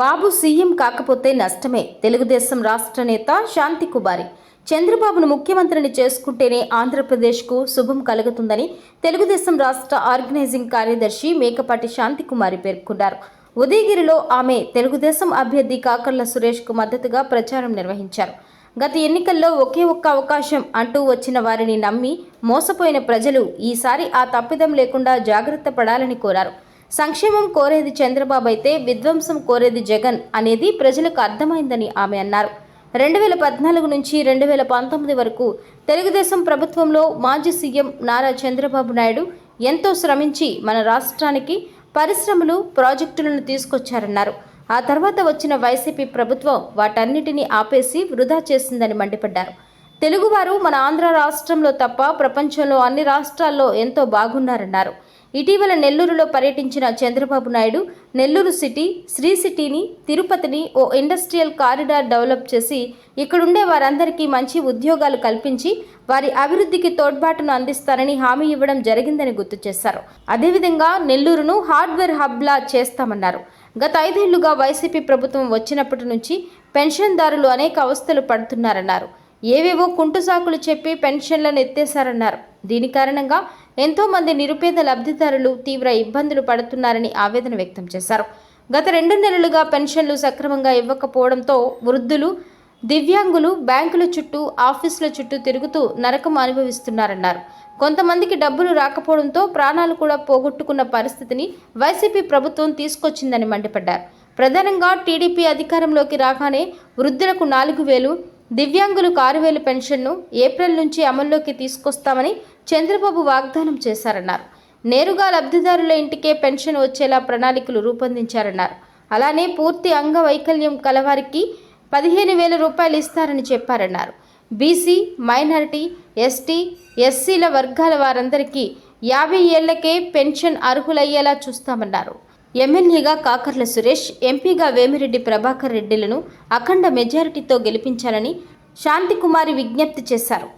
బాబు CM కాకపోతే నష్టమే. తెలుగుదేశం రాష్ట్ర నేత శాంతి కుమారి. చంద్రబాబును ముఖ్యమంత్రిని చేసుకుంటేనే ఆంధ్రప్రదేశ్కు శుభం కలుగుతుందని తెలుగుదేశం రాష్ట్ర ఆర్గనైజింగ్ కార్యదర్శి మేకపాటి శాంతి కుమారి పేర్కొన్నారు. ఉదయగిరిలో ఆమె తెలుగుదేశం అభ్యర్థి కాకర్ల సురేష్కు మద్దతుగా ప్రచారం నిర్వహించారు. గత ఎన్నికల్లో ఒకే ఒక్క అవకాశం అంటూ వచ్చిన వారిని నమ్మి మోసపోయిన ప్రజలు ఈసారి ఆ తప్పిదం లేకుండా జాగ్రత్త పడాలని కోరారు. సంక్షేమం కోరేది చంద్రబాబు అయితే విధ్వంసం కోరేది జగన్ అనేది ప్రజలకు అర్థమైందని ఆమె అన్నారు. రెండు వేల పద్నాలుగు నుంచి రెండు వేల పంతొమ్మిది వరకు తెలుగుదేశం ప్రభుత్వంలో మాజీ సీఎం నారా చంద్రబాబు నాయుడు ఎంతో శ్రమించి మన రాష్ట్రానికి పరిశ్రమలు ప్రాజెక్టులను తీసుకొచ్చారన్నారు. ఆ తర్వాత వచ్చిన వైసీపీ ప్రభుత్వం వాటన్నిటినీ ఆపేసి వృధా చేసిందని మండిపడ్డారు. తెలుగువారు మన ఆంధ్ర రాష్ట్రంలో తప్ప ప్రపంచంలో అన్ని రాష్ట్రాల్లో ఎంతో బాగున్నారన్నారు. ఇటీవల నెల్లూరులో పర్యటించిన చంద్రబాబు నాయుడు నెల్లూరు సిటీ శ్రీ సిటీని తిరుపతిని ఓ ఇండస్ట్రియల్ కారిడార్ డెవలప్ చేసి ఇక్కడుండే వారందరికీ మంచి ఉద్యోగాలు కల్పించి వారి అభివృద్ధికి తోడ్బాటును అందిస్తారని హామీ ఇవ్వడం జరిగిందని గుర్తు చేశారు. అదేవిధంగా నెల్లూరును హార్డ్వేర్ హబ్లా చేస్తామన్నారు. గత ఐదేళ్ళుగా వైసీపీ ప్రభుత్వం వచ్చినప్పటి నుంచి పెన్షన్దారులు అనేక అవస్థలు పడుతున్నారన్నారు. ఏవేవో కుంటు సాకులు చెప్పి పెన్షన్లను ఎత్తేశారన్నారు. దీని కారణంగా ఎంతో మంది నిరుపేద లబ్ధిదారులు తీవ్ర ఇబ్బందులు పడుతున్నారని ఆవేదన వ్యక్తం చేశారు. గత రెండు నెలలుగా పెన్షన్లు సక్రమంగా ఇవ్వకపోవడంతో వృద్ధులు దివ్యాంగులు బ్యాంకుల చుట్టూ ఆఫీసుల చుట్టూ తిరుగుతూ నరకం అనుభవిస్తున్నారన్నారు. కొంతమందికి డబ్బులు రాకపోవడంతో ప్రాణాలు కూడా పోగొట్టుకున్న పరిస్థితిని వైసీపీ ప్రభుత్వం తీసుకొచ్చిందని మండిపడ్డారు. ప్రధానంగా టీడీపీ అధికారంలోకి రాగానే వృద్ధులకు నాలుగు వేలు దివ్యాంగులు కారువేలు పెన్షన్ను ఏప్రిల్ నుంచి అమల్లోకి తీసుకొస్తామని చంద్రబాబు వాగ్దానం చేశారన్నారు. నేరుగా లబ్ధిదారుల ఇంటికే పెన్షన్ వచ్చేలా ప్రణాళికలు రూపొందించారన్నారు. అలానే పూర్తి అంగవైకల్యం కలవారికి పదిహేను వేల రూపాయలు ఇస్తారని చెప్పారన్నారు. బీసీ మైనారిటీ ఎస్టీ ఎస్సీల వర్గాల వారందరికీ యాభై ఏళ్ళకే పెన్షన్ అర్హులయ్యేలా చూస్తామన్నారు. ఎమ్మెల్యేగా కాకర్ల సురేష్ ఎంపీగా వేమిరెడ్డి ప్రభాకర్ రెడ్డిలను అఖండ మెజారిటీతో గెలిపించాలని శాంతికుమారి విజ్ఞప్తి చేశారు.